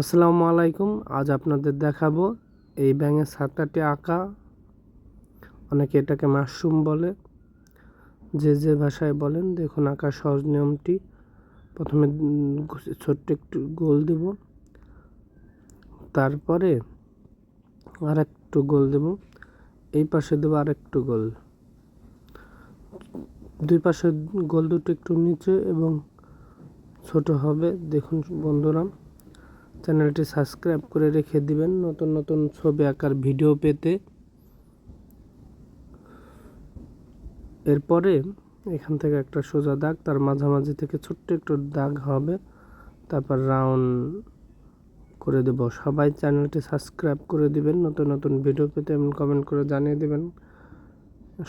আসসালামু আলাইকুম। আজ আপনাদের দেখাবো এই ব্যাঙের ছাতাটি আঁকা। অনেকে এটাকে মাশরুম বলে। যে যে ভাষায় বলেন, দেখুন আঁকা সহজ নিয়মটি। প্রথমে ছোট্ট একটু গোল দেব। তারপরে আর একটু গোল দেব। এই পাশে দেবো আর একটু গোল। দুই পাশে গোল দুটো একটু নিচে এবং ছোট হবে, দেখুন বন্ধুরা। চ্যানেলটি সাবস্ক্রাইব করে রেখে দিবেন নতুন নতুন ছবি আঁকার ভিডিও পেতে। এরপরে এখান থেকে একটা সোজা দাগ, তার মাঝামাঝি থেকে ছোট্ট একটু দাগ হবে। তারপর রাউন্ড করে দেব। সবাই চ্যানেলটি সাবস্ক্রাইব করে দিবেন, নতুন নতুন ভিডিও পেতে এমন কমেন্ট করে জানিয়ে দিবেন।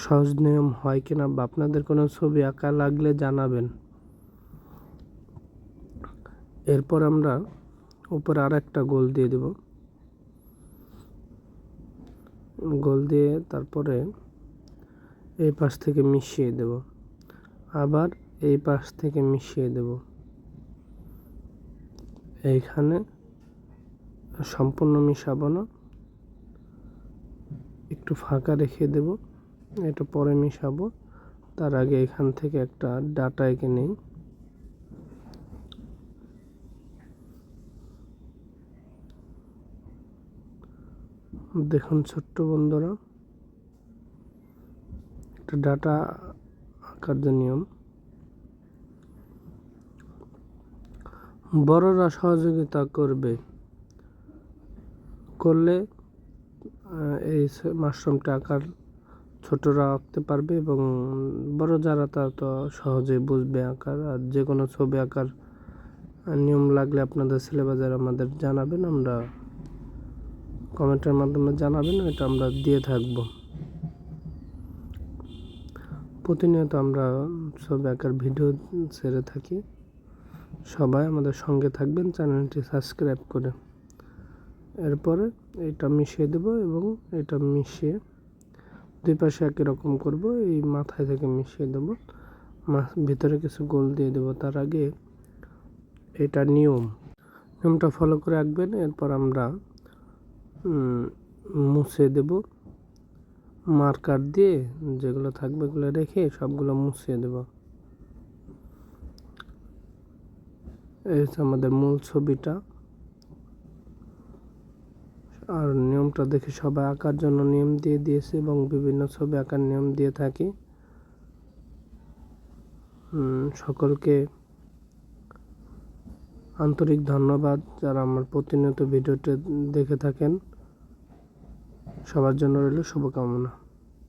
সহজ নিয়ম হয় কিনা বা আপনাদের কোনো ছবি আঁকা লাগলে জানাবেন। এরপর আমরা উপরে আর একটা গোল দিয়ে দেব। গোল দিয়ে তারপরে এই পাশ থেকে মিশিয়ে দেব। আবার এই পাশ থেকে মিশিয়ে দেব। এইখানে সম্পূর্ণ মিশাবো না। একটু ফাঁকা রেখে দেব। এটা পরে মিশাবো। তার আগে এখান থেকে একটা ডাটা এঁকে নেই। দেখুন ছোট্ট বন্ধুরা, একটা ডাটা আঁকার যে নিয়ম। বড়রা সহযোগিতা করবে, করলে এই মাশরুমটা আঁকার ছোটরা আঁকতে পারবে এবং বড় যারা তা তো সহজেই বুঝবে আঁকার। আর যে কোনো ছবি আঁকার নিয়ম লাগলে আপনাদের সিলেবাসের আমাদের জানাবেন, আমরা কমেন্টের মাধ্যমে জানাবেন এটা আমরা দিয়ে থাকব। প্রতিনিয়ত আমরা ছবি আঁকার ভিডিও ছেড়ে থাকি। সবাই আমাদের সঙ্গে থাকবেন, চ্যানেলটি সাবস্ক্রাইব করে। এরপরে এটা মিশিয়ে দেব এবং এটা মিশিয়ে দুই পাশে একই রকম করব, এই মাথায় থেকে মিশিয়ে দেব। ভিতরে কিছু গোল দিয়ে দেব, তার আগে এটা নিয়ম। নিয়মটা ফলো করে রাখবেন, এরপর আমরা মুছে দেব। মার্কার দিয়ে যেগুলো থাকবে এগুলো রেখে সবগুলো মুছিয়ে দেব। এই হচ্ছে আমাদের মূল ছবিটা। আর নিয়মটা দেখে সবাই আঁকার জন্য নিয়ম দিয়ে দিয়েছে এবং বিভিন্ন ছবি আঁকার নিয়ম দিয়ে থাকি। সকলকে আন্তরিক ধন্যবাদ যারা আমার প্রতিনিয়ত ভিডিওটি দেখে থাকেন। সবার জন্য রইল শুভকামনা।